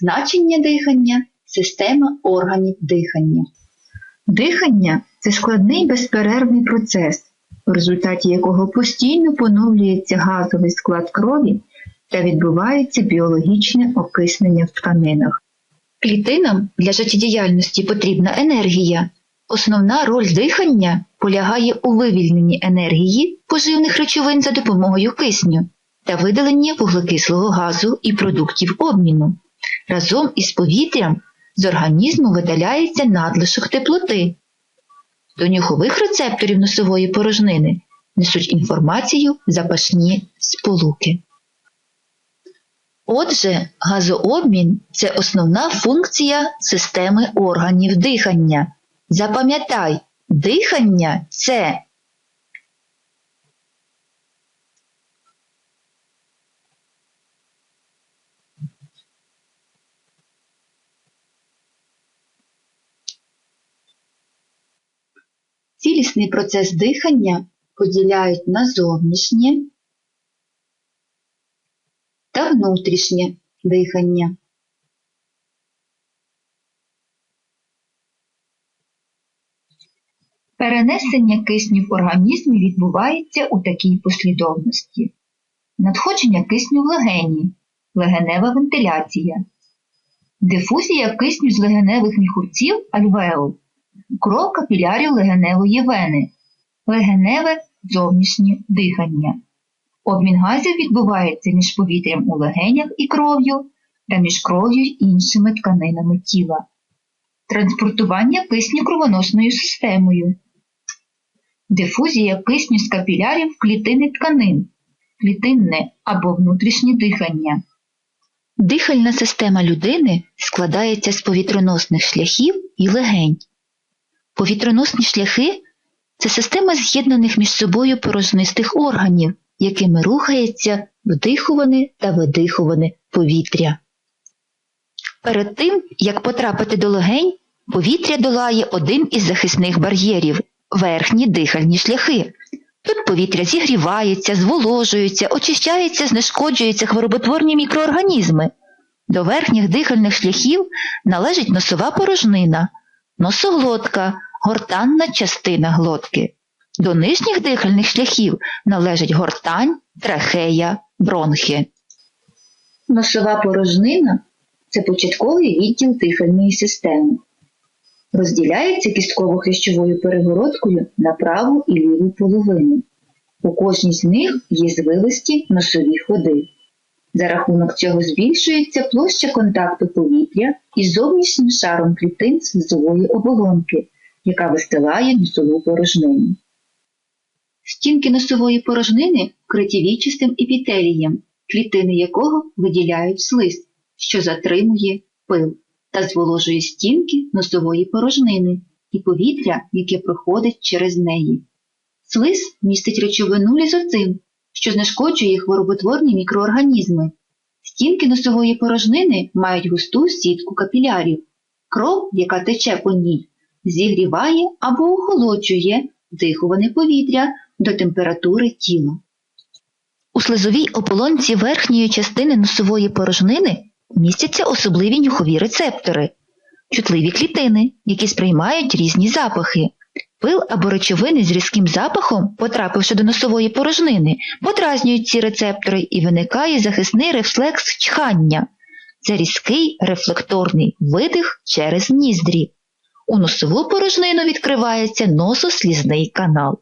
Значення дихання система органів дихання. Дихання це складний безперервний процес, в результаті якого постійно поновлюється газовий склад крові та відбувається біологічне окиснення в тканинах. Клітинам для життєдіяльності потрібна енергія. Основна роль дихання полягає у вивільненні енергії поживних речовин за допомогою кисню та видаленні вуглекислого газу і продуктів обміну. Разом із повітрям з організму видаляється надлишок теплоти. До нюхових рецепторів носової порожнини несуть інформацію запашні сполуки. Отже, газообмін це основна функція системи органів дихання. Запам'ятай, дихання це цілісний процес дихання поділяють на зовнішнє та внутрішнє дихання. Перенесення кисню в організмі відбувається у такій послідовності. Надходження кисню в легені, легенева вентиляція, дифузія кисню з легеневих міхурців альвеол, кров капілярів легеневої вени, легеневе зовнішнє дихання. Обмін газів відбувається між повітрям у легенях і кров'ю та між кров'ю й іншими тканинами тіла. Транспортування кисню кровоносною системою. Дифузія кисню з капілярів в клітини тканин, клітинне або внутрішнє дихання. Дихальна система людини складається з повітроносних шляхів і легень. Повітроносні шляхи це система з'єднаних між собою порожнистих органів, якими рухається вдихуване та видихуване повітря. Перед тим, як потрапити до легень, повітря долає один із захисних бар'єрів верхні дихальні шляхи. Тут повітря зігрівається, зволожується, очищається, знешкоджуються хвороботворні мікроорганізми. До верхніх дихальних шляхів належить носова порожнина, носоглотка, гортанна частина глотки. До нижніх дихальних шляхів належать гортань, трахея, бронхи. Носова порожнина це початковий відділ дихальної системи. Розділяється кістково-хрящовою перегородкою на праву і ліву половину. У кожній з них є звилисті носові ходи. За рахунок цього збільшується площа контакту повітря із зовнішнім шаром клітин слизової оболонки, яка вистилає носову порожнину. Стінки носової порожнини вкриті вічистим епітелієм, клітини якого виділяють слиз, що затримує пил та зволожує стінки носової порожнини і повітря, яке проходить через неї. Слиз містить речовину лізоцин, що знешкоджує хвороботворні мікроорганізми. Стінки носової порожнини мають густу сітку капілярів. Кров, яка тече по ній, зігріває або охолоджує дихуване повітря до температури тіла. У слизовій ополонці верхньої частини носової порожнини містяться особливі нюхові рецептори, чутливі клітини, які сприймають різні запахи. Пил або речовини з різким запахом, потрапивши до носової порожнини, подразнюють ці рецептори і виникає захисний рефлекс чхання. Це різкий рефлекторний видих через ніздрі. У носову порожнину відкривається носослізний канал.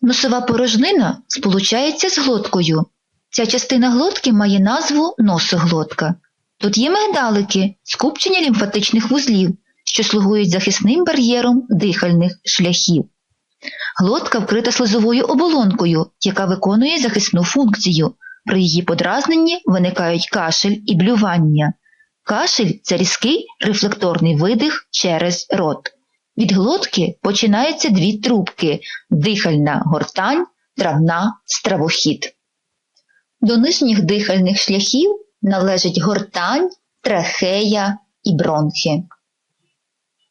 Носова порожнина сполучається з глоткою. Ця частина глотки має назву носоглотка. Тут є мигдалики, скупчення лімфатичних вузлів, що слугують захисним бар'єром дихальних шляхів. Глотка вкрита слизовою оболонкою, яка виконує захисну функцію. При її подразненні виникають кашель і блювання. Кашель це різкий рефлекторний видих через рот. Від глотки починаються дві трубки дихальна гортань, травна стравохід. До нижніх дихальних шляхів належать гортань, трахея і бронхи.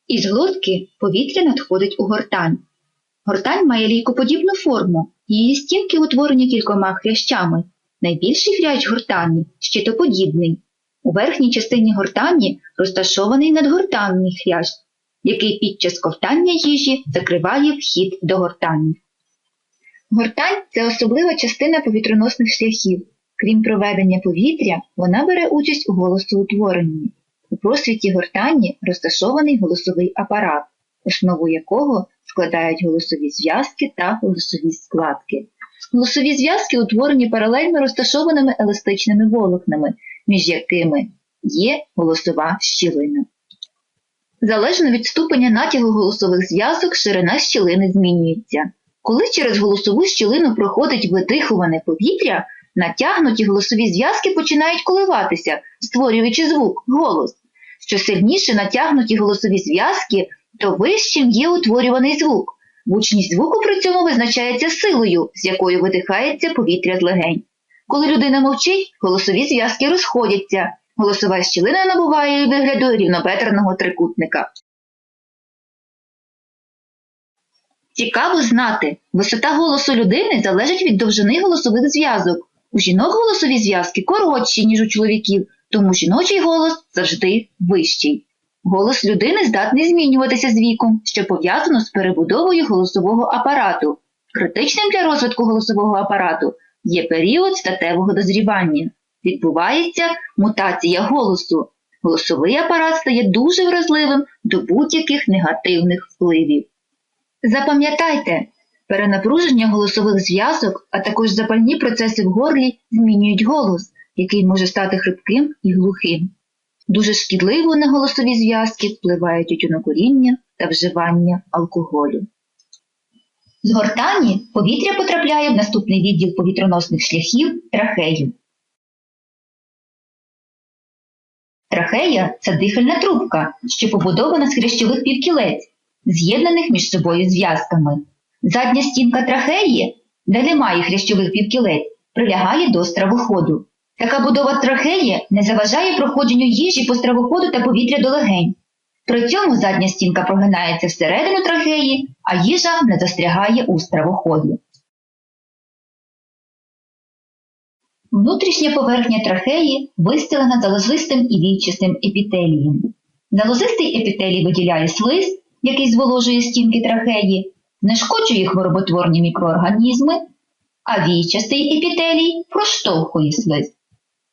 Із глотки повітря надходить у гортань. Гортань має лійкоподібну форму, її стінки утворені кількома хрящами. Найбільший хрящ гортані щитоподібний. У верхній частині гортані розташований надгортанний хрящ, який під час ковтання їжі закриває вхід до гортані. Гортань це особлива частина повітроносних шляхів. Крім проведення повітря, вона бере участь у голосоутворенні. У просвіті гортані розташований голосовий апарат, основу якого складають голосові зв'язки та голосові складки. Голосові зв'язки утворені паралельно розташованими еластичними волокнами, між якими є голосова щілина. Залежно від ступеня натягу голосових зв'язок, ширина щілини змінюється. Коли через голосову щілину проходить видихуване повітря, натягнуті голосові зв'язки починають коливатися, створюючи звук, голос. Що сильніше натягнуті голосові зв'язки, то вищим є утворюваний звук. Гучність звуку при цьому визначається силою, з якою видихається повітря з легень. Коли людина мовчить, голосові зв'язки розходяться, голосова щілина набуває вигляду рівнобедреного трикутника. Цікаво знати, висота голосу людини залежить від довжини голосових зв'язок. У жінок голосові зв'язки коротші, ніж у чоловіків, тому жіночий голос завжди вищий. Голос людини здатний змінюватися з віком, що пов'язано з перебудовою голосового апарату. Критичним для розвитку голосового апарату є період статевого дозрівання. Відбувається мутація голосу. Голосовий апарат стає дуже вразливим до будь-яких негативних впливів. Запам'ятайте, перенапруження голосових зв'язок, а також запальні процеси в горлі змінюють голос, який може стати хрипким і глухим. Дуже шкідливо на голосові зв'язки впливають тютюнокуріння та вживання алкоголю. З гортані повітря потрапляє в наступний відділ повітроносних шляхів трахею. Трахея це дихальна трубка, що побудована з хрящових півкілець, з'єднаних між собою зв'язками. Задня стінка трахеї, де немає хрящових півкілець, прилягає до стравоходу. Така будова трахеї не заважає проходженню їжі по стравоходу та повітря до легень. При цьому задня стінка прогинається всередину трахеї, а їжа не застрягає у стравоході. Внутрішня поверхня трахеї вистелена залозистим і війчастим епітелієм. Залозистий епітелій виділяє слиз, який зволожує стінки трахеї, знешкоджує хвороботворні мікроорганізми, а війчастий епітелій проштовхує слиз.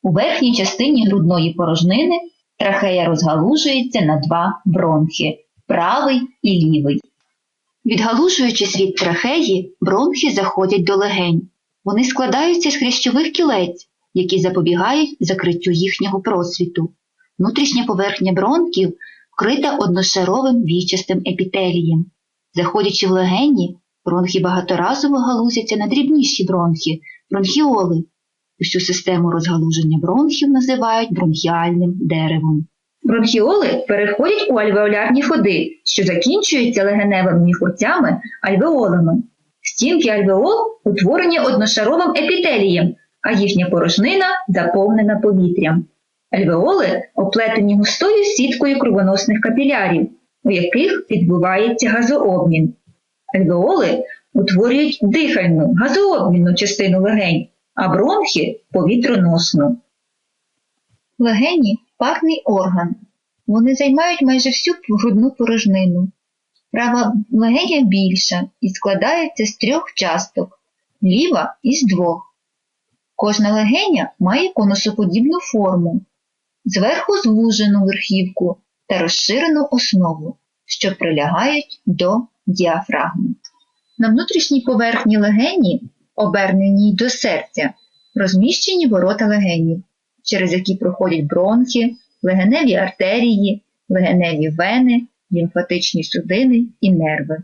У верхній частині грудної порожнини трахея розгалужується на два бронхи правий і лівий. Відгалужуючись від трахеї, бронхи заходять до легень. Вони складаються з хрящових кілець, які запобігають закриттю їхнього просвіту. Внутрішня поверхня бронхів вкрита одношаровим вічастим епітелієм. Заходячи в легені, бронхи багаторазово галузяться на дрібніші бронхи, бронхіоли. Усю систему розгалуження бронхів називають бронхіальним деревом. Бронхіоли переходять у альвеолярні ходи, що закінчуються легеневими міхурцями альвеолами. Стінки альвеол утворені одношаровим епітелієм, а їхня порожнина заповнена повітрям. Альвеоли оплетені густою сіткою кровоносних капілярів, у яких відбувається газообмін. Альвеоли утворюють дихальну, газообмінну частину легень, а бронхи повітроносну. Легені парний орган. Вони займають майже всю грудну порожнину. Права легеня більша і складається з трьох часток, ліва із двох. Кожна легеня має конусоподібну форму, зверху звужену верхівку та розширену основу, що прилягають до діафрагми. На внутрішній поверхні легені, оберненій до серця, розміщені ворота легенів, через які проходять бронхи, легеневі артерії, легеневі вени, лімфатичні судини і нерви.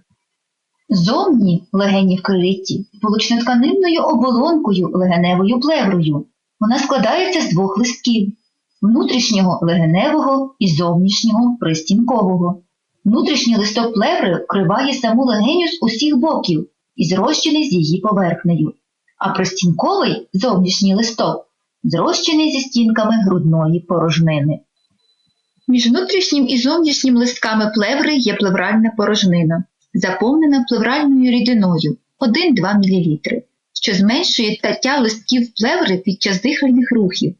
Зовні легені вкриті волочнотканинною оболонкою легеневою плеврою. Вона складається з двох листків внутрішнього легеневого і зовнішнього пристінкового. Внутрішній листок плеври вкриває саму легеню з усіх боків і зрощений з її поверхнею, а пристінковий зовнішній листок зрощений зі стінками грудної порожнини. Між внутрішнім і зовнішнім листками плеври є плевральна порожнина, заповнена плевральною рідиною 1-2 мл, що зменшує таття листків плеври під час дихальних рухів.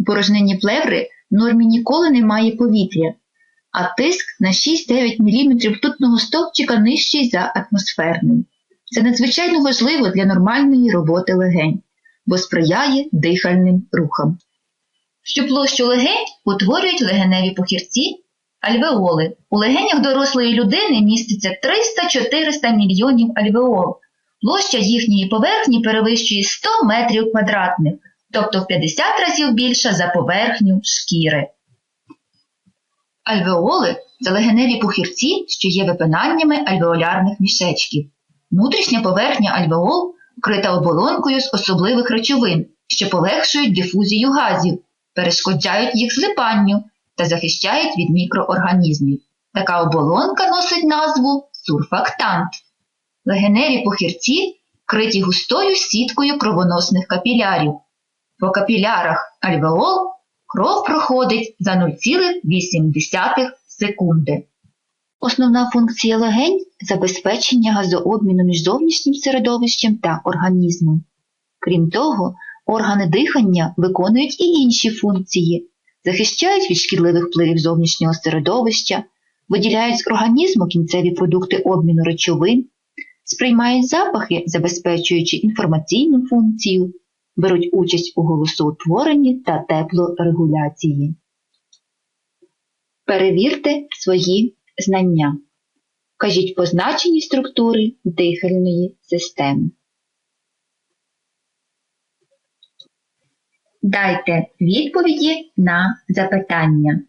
У порожнині плеври в нормі ніколи немає повітря, а тиск на 6-9 мм ртутного стовпчика нижчий за атмосферний. Це надзвичайно важливо для нормальної роботи легень, бо сприяє дихальним рухам. Всю площу легень утворюють легеневі похірці альвеоли. У легенях дорослої людини міститься 300-400 мільйонів альвеол. Площа їхньої поверхні перевищує 100 метрів квадратних, тобто в 50 разів більша за поверхню шкіри. Альвеоли це легеневі пухірці, що є випинаннями альвеолярних мішечків. Внутрішня поверхня альвеол вкрита оболонкою з особливих речовин, що полегшують дифузію газів, перешкоджають їх злипанню та захищають від мікроорганізмів. Така оболонка носить назву сурфактант. Легеневі похірці вкриті густою сіткою кровоносних капілярів. По капілярах альвеол кров проходить за 0,8 секунди. Основна функція легень забезпечення газообміну між зовнішнім середовищем та організмом. Крім того, органи дихання виконують і інші функції, захищають від шкідливих впливів зовнішнього середовища, виділяють з організму кінцеві продукти обміну речовин, сприймають запахи, забезпечуючи інформаційну функцію, беруть участь у голосоутворенні та теплорегуляції. Перевірте свої знання. Кажіть позначені структури дихальної системи. Дайте відповіді на запитання.